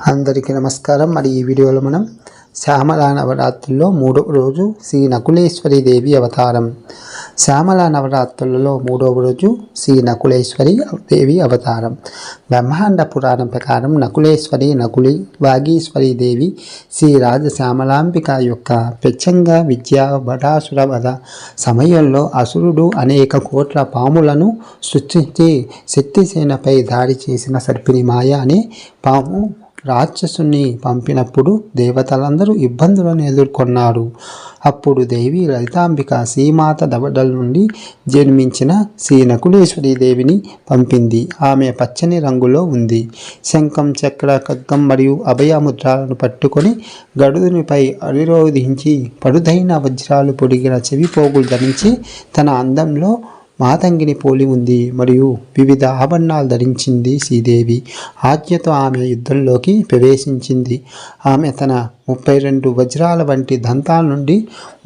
అందరికీ నమస్కారం. మరి ఈ వీడియోలో మనం శ్యామలా నవరాత్రుల్లో మూడవ రోజు శ్రీ నకులేశ్వరి దేవి అవతారం. శ్యామలా నవరాత్రులలో మూడవ రోజు శ్రీ నకులేశ్వరి దేవి అవతారం. బ్రహ్మాండ పురాణం ప్రకారం నకులేశ్వరి నకులి వాగీశ్వరి దేవి శ్రీ రాజశ్యామలాంబిక యొక్క పెచ్చంగా విద్యా బడాసుర వధ సమయంలో అసురుడు అనేక కోట్ల పాములను సృష్టించి శక్తిసేనపై దాడి చేసిన సర్పిణి మాయ అనే పాము రాక్షసుని పంపినప్పుడు దేవతలందరూ ఇబ్బందులను ఎదుర్కొన్నారు. అప్పుడు దేవి లలితాంబిక సీమాత దవడల నుండి జన్మించిన శ్రీ దేవిని పంపింది. ఆమె పచ్చని రంగులో ఉంది. శంఖం చక్ర ఖడ్గం మరియు అభయముద్రాలను పట్టుకొని గడుదునిపై అనిరోధించి పడుదైన వజ్రాలు పొడిగిన చెవి పోగులు ధరించి తన అందంలో మాతంగిని పోలి ఉంది మరియు వివిధ ఆభరణాలు ధరించింది శ్రీదేవి. ఆజ్ఞతో ఆమె యుద్ధంలోకి ప్రవేశించింది. ఆమె తన ముప్పై రెండు వజ్రాల వంటి దంతాల నుండి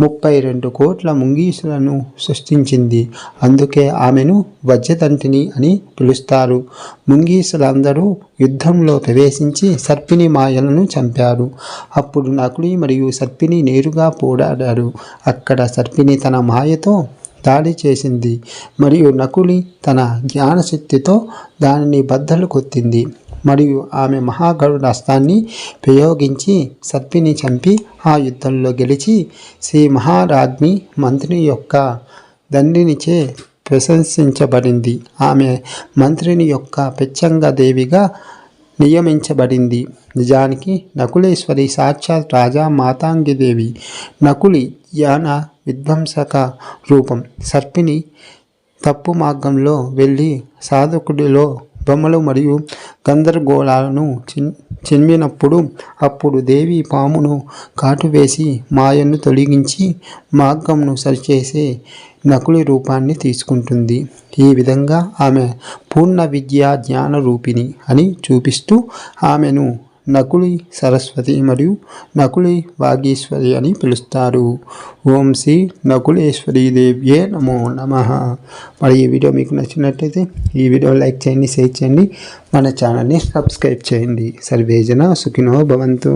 ముప్పై రెండు కోట్ల ముంగీసులను సృష్టించింది. అందుకే ఆమెను వజ్రతంటిని అని పిలుస్తారు. ముంగీసులందరూ యుద్ధంలో ప్రవేశించి సర్పిని మాయలను చంపారు. అప్పుడు నకులి మరియు సర్పిని నేరుగా పోరాడారు. అక్కడ సర్పిని తన మాయతో దాడి చేసింది. మరియు నకులి తన జ్ఞానశక్తితో దానిని బద్దలు కొత్తింది మరియు ఆమె మహాగరుడు అస్త్రాన్ని ప్రయోగించి సర్పిని చంపి ఆ యుద్ధంలో గెలిచి శ్రీ మహారాజ్ని మంత్రి యొక్క దండినిచే ప్రశంసించబడింది. ఆమె మంత్రిని యొక్క పెచ్చంగ దేవిగా నియమించబడింది. నిజానికి నకులేశ్వరి సాక్షాత్ రాజా మాతాంగిదేవి. నకులి యాన విధ్వంసక రూపం. సర్పిని తప్పు మార్గంలో వెళ్ళి సాధకుడిలో బొమ్మలు మరియు గందరగోళాలను చిన్మినప్పుడు అప్పుడు దేవి పామును కాటువేసి మాయను తొలగించి మార్గంను సరిచేసే నకులి రూపాన్ని తీసుకుంటుంది. ఈ విధంగా ఆమె పూర్ణ విద్యా జ్ఞాన రూపిణి అని చూపిస్తూ ఆమెను నకులి సరస్వతి మరియు నకులి వాగీశ్వరి అని పిలుస్తారు. ఓం శ్రీ నకులేశ్వరి దేవ్యే నమో నమ. మరి ఈ వీడియో మీకు నచ్చినట్లయితే ఈ వీడియో లైక్ చేయండి షేర్ చేయండి. మన ఛానల్ని సబ్స్క్రైబ్ చేయండి. సర్వేజన సుఖినో భవంతు.